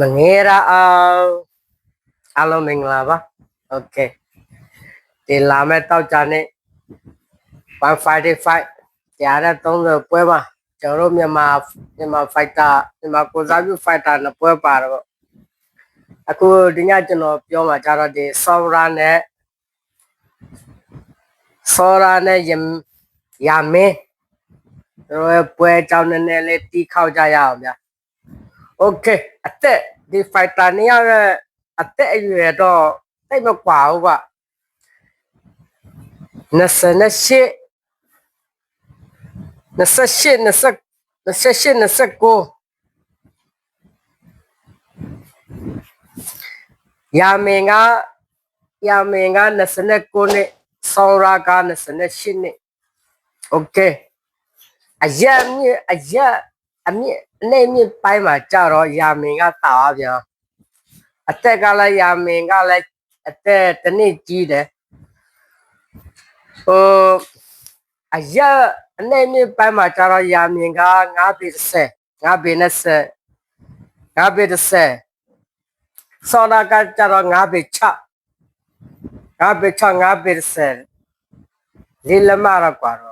မငယ်ရအောင်အားလုံးမင်္ဂလာပါโอเคဒီလာမဲ့တောက်ကြနဲ့155တရားတဲ့30ပွဲပါကျွန်တော်တို့မြန်မာမြန်မာဖိုက်တာမြန်မာကိုစားပြုဖိုက်တာနှစ်ပွဲပါတော့အခုဒီညကျွန်တော်ပြောမှာကြတော့ဒီဆောရာနဲ့ဆောရာနဲ့ယမ်ယာမင်းတို့ရဲ့ပွဲအကြောင်းနည်းနည်းလေးတီးခေါက်ကြရအောင်ဗျာ โอเคအသက်ဒီဖိုက်တာနေရတဲ့အသက်အရွယ်တော့တိတ်မကွာဘူးက28 28 28 29ရာမင်ကရာမင်က29နှစ်ဆောင်းရာက28နှစ်โอเคအရက်မြင့်အရက် 你你你白麻将咯，下面个打下子啊！啊，再讲了下面个嘞，啊，再等你记得哦！啊呀，你你白麻将咯，下面个我比赛，我比赛，我比赛，上那个叫个我比赛，我比赛，我比赛，你来嘛？来玩。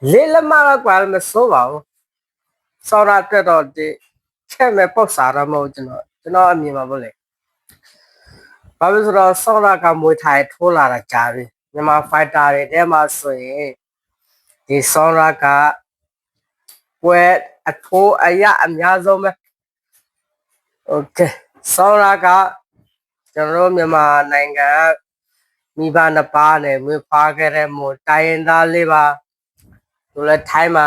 โอเคလေးလမတော့กว่าမစိုးပါဘူးဆောနာတက်တော့ဒီချက်မဲ့ပေါက်စားတော့မဟုတ်ကျွန်တော်ကျွန်တော်အမြင်ပါဗောလေဘာလို့ဆိုတော့ဆောနာကမွေထိုင်ထိုးလာတာကြာပြီမြန်မာဖိုက်တာတွေတဲမှာဆိုရင်ဒီဆောနာကပွဲအထိုးအရအများဆုံးပဲโอเคဆောနာကကျွန်တော်တို့မြန်မာနိုင်ငံမိဘနှစ်ပါးနဲ့မွေးဖွားခဲ့တဲ့မို့တိုင်းရင်းသားလေးပါ သူလည်းထိုင်းမှာ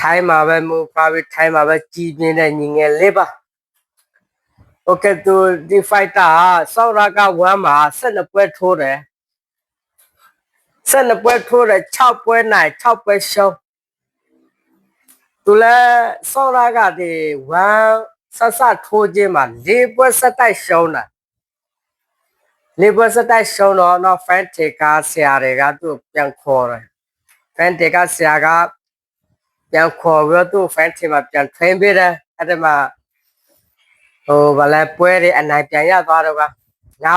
ထိုင်းမှာပဲမူပါပြီးထိုင်းမှာပဲကြီးပြင်းတဲ့ညီငယ်လေးပါโอเคသူဒီဖိုက်တာဆောက်ရာက1မှာ12ပွဲထိုးတယ်12ပွဲထိုးတယ်6ပွဲနိုင်6ပွဲရှုံးသူလည်းဆောက်ရာကဒီ1ဆက်ဆက်ထိုးခြင်းမှာ4ပွဲဆက်တိုက်ရှုံးတာလေပွဲစတိုက်ရှုံးတော့တော့ fan တေကာဆရာတွေကသူ့ပြန်ခေါ်တယ် fan တေကာဆရာကပြန်ခေါ်ပြီးတော့သူ့ fan တေမှာပြန် train ပေးတယ်အဲ့ဒီမှာဟိုဗလဲပွဲတွေအနိုင်ပြန်ရသွားတော့ကငါ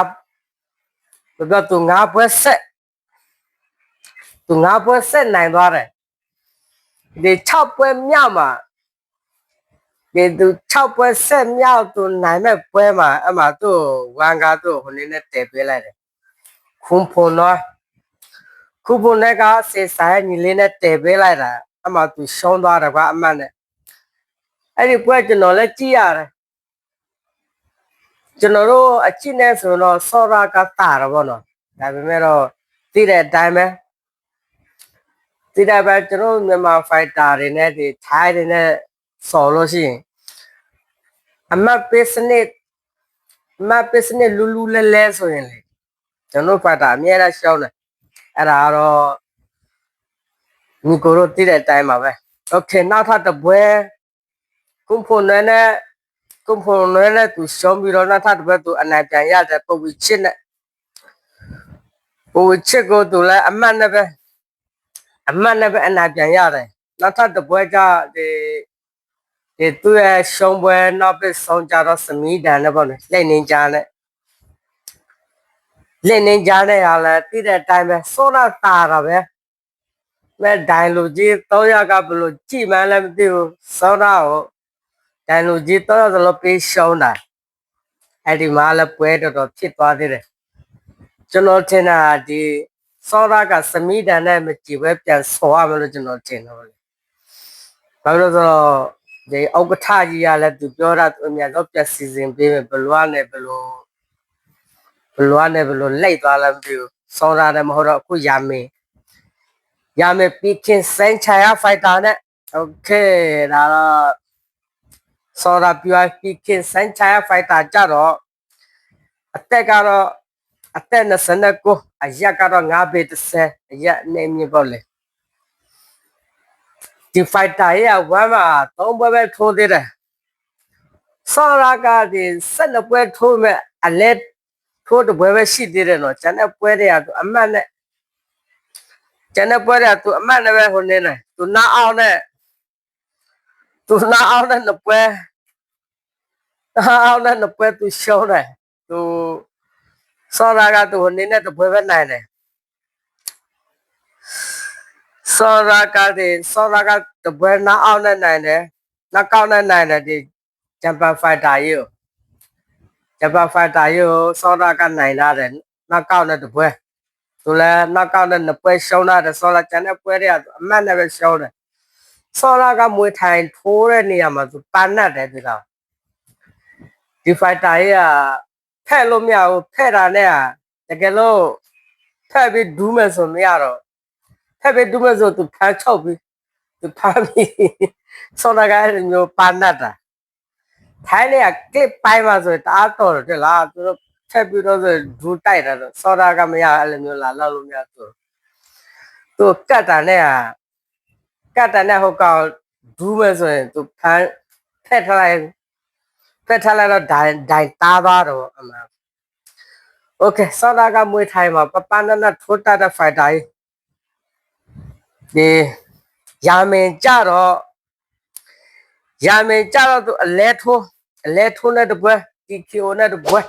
ဘယ်တော့သူငါပွဲဆက်သူငါပွဲဆက်နိုင်သွားတယ်ဒီ6ပွဲမြောက်မှာဒီသူ6ပွဲဆက်မြောက်သူနိုင်မဲ့ပွဲမှာအမှသူ့ဝန်ကားသူ့ဟိုနေနဲ့တည်ပေးလိုက်တယ်ခွန်ဖုန်တော့ ခုဖုန်နဲ့ကစေဆိုင်ညီလေးနဲ့တည်ပေးလိုက်တာအမှသူရှုံးသွားတယ်ကွာအမှန်နဲ့အဲ့ဒီပွဲကျွန်တော်လည်းကြည့်ရတယ်ကျွန်တော်တို့အချစ်နဲ့ဆိုတော့စောရာကတာတော့ဗောနော်ဒါပေမဲ့တော့သိတဲ့အတိုင်းပဲသိတဲ့ပဲကျွန်တော်မြန်မာဖိုက်တာတွေနဲ့ဒီထိုင်းတွေနဲ့ဆော်လို့ရှိရင်အမတ်ပေးစနစ်အမတ်ပေးစနစ်လူလူလဲလဲဆိုရင်လေကျွန်တော်ဖိုက်တာအများအားရှောင်းတယ် အဲ့ဒါကတော့ညီကိုတို့သိတဲ့အတိုင်းပါပဲโอเคနောက်ထပ်တစ်ပွဲကွန်ဖုန်နဲ့ကွန်ဖုန်နဲ့သူရှောင်းပြီးတော့နောက်ထပ်တစ်ပွဲသူအနိုင်ပြန်ရတယ်ပုံပြီးချစ်နဲ့ပုံချစ်ကိုသူလည်းအမတ်နဲ့ပဲအမတ်နဲ့ပဲအနိုင်ပြန်ရတယ်နောက်ထပ်တစ်ပွဲကဒီဒီသူ့ရဲ့ရှုံးပွဲနောက်ပြီးဆုံးကြတော့စမီးတန်နဲ့ပေါ့လေလက်နေကြနဲ့ လက်နေကြနဲ့ရလဲတိတဲ့အတိုင်းပဲစောနာတာတာပဲမဲ့ဒိုင်လူကြီး300ကဘယ်လိုကြည်မှန်းလည်းမသိဘူးစောနာကိုဒိုင်လူကြီး300စလုံးပေးရှုံးတာအဲ့ဒီမှာလည်းပွဲတော်တော်ဖြစ်သွားသေးတယ်ကျွန်တော်ထင်တာဒီစောနာကစမီးတန်နဲ့မကြည့်ပဲပြန်ဆော်ရမလို့ကျွန်တော်ထင်တော့လေဘာလို့လဲဆိုတော့ဒီဥက္ကဋ္ဌကြီးကလည်းသူပြောတာသူအများတော့ပြစီစဉ်ပေးမယ်ဘလွားနဲ့ဘလို့ ဘလွားနဲ့ဘလို့လိုက်သွားလည်းမသိဘူးစောတာလည်းမဟုတ်တော့အခုရမင်းရမင်းပီကင်စန်ချာယာဖိုက်တာနဲ့โอเคဒါတော့စောတာပြပီကင်စန်ချာယာဖိုက်တာကြတော့အသက်ကတော့အသက်29အရက်ကတော့9ပေ30အရက်နေမြင်ပေါ့လေဒီဖိုက်တာရဲ့ဝမ်းမှာသုံးပွဲပဲထိုးသေးတယ်ဆော်ရာကဒီဆက်နှစ်ပွဲထိုးမဲ့အလဲ ထိုးတပွဲပဲရှိသေးတယ်နော်ကျန်တဲ့ပွဲတွေကသူအမှတ်နဲ့ကျန်တဲ့ပွဲတွေကသူအမှတ်နဲ့ပဲဟိုနေနေသူနာအောင်နဲ့သူနာအောင်တဲ့နှစ်ပွဲနာအောင်တဲ့နှစ်ပွဲသူရှုံးတယ်သူစောရာကသူအနေနဲ့တပွဲပဲနိုင်တယ်စောရာကဒီစောရာကတပွဲနာအောင်နဲ့နိုင်တယ်နောက်ကောက်နဲ့နိုင်တယ်ဒီဂျပန်ဖိုက်တာကြီးကို ဂျပန်ဖိုက်တာကြီးကိုစောရာကနိုင်လာတယ်နောက်ကောက်နဲ့တပွဲသူလည်းနောက်ကောက်နဲ့နှစ်ပွဲရှုံးလာတယ်စောရာကျန်တဲ့ပွဲတွေကအမှတ်နဲ့ပဲရှုံးတယ်စောလာကမွေးထိုင်ထိုးတဲ့နေရာမှာသူပန်းတ်တယ်ဒီကောင်ဒီဖိုက်တာကြီးကဖက်လို့မရဘူးဖက်တာနဲ့ကတကယ်လို့ဖက်ပြီးဒူးမယ်ဆိုမရတော့ဖက်ပြီးဒူးမယ်ဆိုသူဖမ်းချုပ်ပြီးသူဖမ်းပြီးစောလာကအဲ့လိုမျိုးပန်းတ်တာ ထိုင်းเนี่ยကလစ်ပိုင်းမှာဆိုတအားတော်တယ်လားသူတို့ဖက်ပြီးတော့ဆိုဒူးတိုက်တာတော့စောလာကမရအဲ့လိုမျိုးလာလောက်လို့မရသူသူကတ်တာနဲ့က ကတ်တန်တဲ့ဟိုကောင်ဒူးမယ်ဆိုရင်သူဖမ်းဖက်ထားလိုက်ဖက်ထားလိုက်တော့ဒိုင်ဒိုင်တားသွားတော့အမှန်โอเคစောဒါကမွေးထိုင်မှာပပနနထိုးတတ်တဲ့ဖိုက်တာကြီးဒီရာမင်ကြတော့ရာမင်ကြတော့သူအလဲထိုး အလဲထိုးနဲ့တပွဲ TKO နဲ့တပွဲ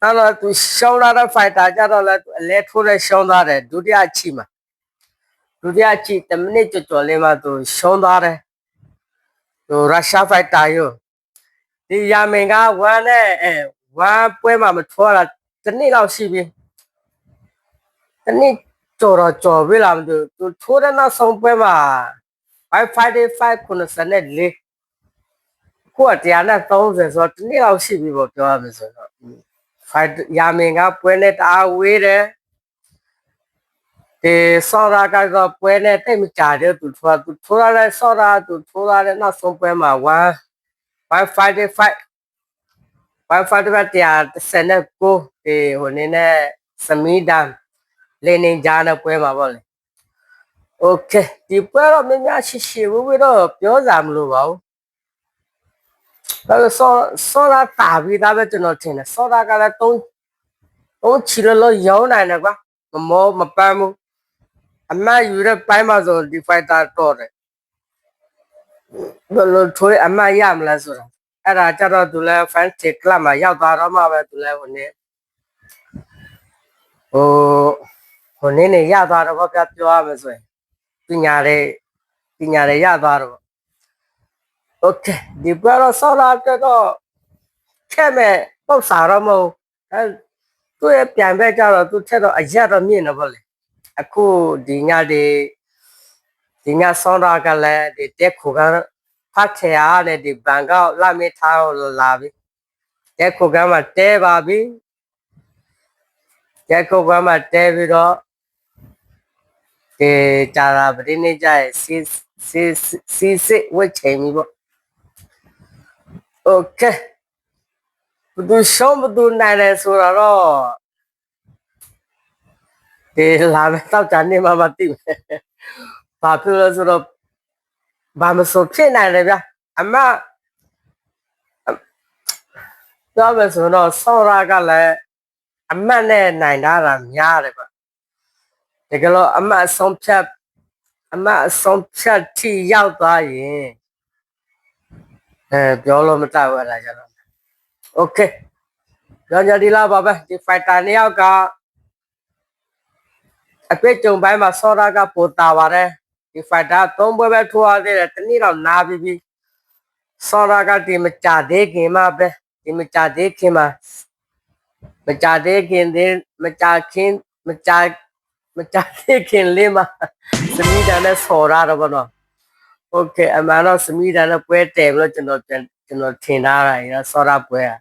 အဲ့တော့သူရှောင်းလာတဲ့ fighter ကြတော့လဲအလဲထိုးနဲ့ရှောင်းသားတယ်ဒုတိယချီမှာဒုတိယချီ10မိနစ်ကျော်ကျော်လေးမှာသူရှောင်းသားတယ်သူရုရှား fighter ရောဒီယာမင်က1နဲ့အဲ1ပွဲမှာမထွက်လာတနေ့လောက်ရှိပြီတနေ့ကြော်တော့ကြော်ပြီလားမသိဘူးသူထိုးတဲ့နောက်ဆုံးပွဲမှာ5 Friday 5 94 ကိုက130ဆိုတော့တစ်နှစ်လောက်ရှိပြီပေါ့ပြောရမယ်ဆိုတော့ဖိုက်ရာမင်ကပွဲနဲ့တအားဝေးတယ်ဒီဆော်ရာကတော့ပွဲနဲ့တိတ်မကြတဲ့သူထွက်သူထွက်လာတဲ့ဆော်ရာသူထွက်လာတဲ့နောက်ဆုံးပွဲမှာ1 555 555တရားစနေကိုဒီဟိုနေနဲ့စမီဒန်လင်းနေကြတဲ့ပွဲမှာပေါ့လေโอเคဒီပွဲတော့မင်းများရှိရှိဘူးပြီးတော့ပြောစာမလို့ပါဘူး ဒါဆိုဆောဆောရာတာပြီးသားပဲကျွန်တော်ထင်တယ်ဆောရာကလည်း3 3ချီလို့ရောင်းနိုင်တယ်ကွာမမောမပန်းဘူးအမတ်ယူတဲ့ပိုင်းမှာဆိုဒီဖိုက်တာတော့တယ်ဘယ်လိုထွေးအမတ်ရမလဲဆိုတာအဲ့ဒါကြတော့သူလဲ fan tick club မှာရောက်သွားတော့မှပဲသူလဲဟိုနေ့ဟိုဟိုနေ့နေရသွားတော့ဗျပြောရမယ်ဆိုရင်ပညာတွေပညာတွေရသွားတော့ โอเคဒီဘက်တော့ဆောလာတော့ခဲ့မဲ့ပုတ်စာတော့မဟုတ်အဲသူ့ရဲ့ပြန်ဘက်ကြတော့သူထက်တော့အရက်တော့မြင့်တော့ဗောလေ အခုဒီညဒီဒီညဆောင်းတာကလည်းဒီတက်ခုကဖတ်ချရတဲ့ဒီဘန်ကောက်လာမေထားလာပြီတက်ခုကမှတဲပါပြီတက်ခုကမှတဲပြီးတော့ဒီကြာတာပတိနေကြရဲ့စီစီစီစစ်ဝတ်ချိန်ပြီပေါ့ โอเคဘယ်သူရှုံးဘယ်သူနိုင်လဲဆိုတော့ ဒီလာမယ်တော့ဂျာနေမှာမသိဘူး။ဘာဖြစ်လို့ဆိုတော့ဘာမဆိုဖြစ်နိုင်တယ်ဗျာ။အမပြောမယ်ဆိုတော့ဆောရာကလည်းအမတ်နဲ့နိုင်တာတာများတယ်ဗျ။ဒီကလို့အမတ်အဆုံးဖြတ်အမတ်အဆုံးဖြတ်ထိရောက်သွားရင် အဲပြောလို့မတတ်ဘူးအဲ့ဒါကြတော့။ Okay ကြောင်ကြဒီလာပါပဲဒီ fighter နှစ်ယောက်ကအတွေ့အကြုံပိုင်းမှာဆောရာကပိုတာပါတယ်ဒီဖိုက်တာသုံးပွဲပဲထိုးရသေးတယ်တနည်းတော့နာပြီးပြီဆောရာကဒီမကြသေးခင်မှာပဲဒီမကြသေးခင်မှာမကြသေးခင်ဒီမကြခင်မကြမကြသေးခင်လေးမှာစမီဒန်နဲ့ဆော်ရတော့ဗောနော် โอเคအမှန်တော့စမီဒန်နဲ့ပွဲတယ်လို့ကျွန်တော်ကျွန်တော်ထင်ထားတာရဆော်ရပွဲอ่ะ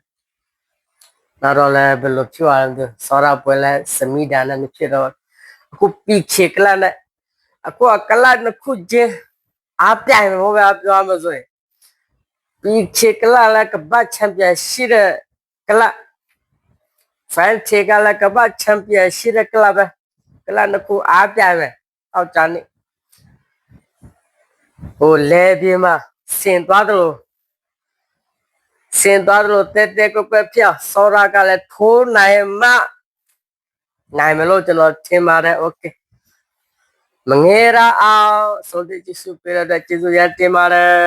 နောက်တော့လည်းဘယ်လိုဖြစ်သွားလဲဆော်ရပွဲလဲစမီဒန်နဲ့မဖြစ်တော့အခုပြီးချေကလတ်နဲ့အခုကကလတ်နှစ်ခုချင်းအားပြိုင်လို့ပဲပြောမှဆိုရင်ပြီးချေကလတ်လည်းကပတ်ချန်ပီယံရှိတဲ့ကလတ်ဖန်ချေကလည်းကပတ်ချန်ပီယံရှိတဲ့ကလတ်ပဲကလတ်နှစ်ခုအားပြိုင်မယ်အောက်ကြနေ ဟိုလဲပြေးမှာစင်သွားတယ်လို့စင်သွားတယ်လို့တက်တက်ကိုပဲဖြောစောရာကလည်းထိုးနိုင်မှနိုင်မလို့ကျွန်တော်ထင်ပါတယ်โอเค မငဲရအောင်ဆိုတဲ့ကျေးဇူးပေးရတဲ့ကျေးဇူးရတင်ပါတယ်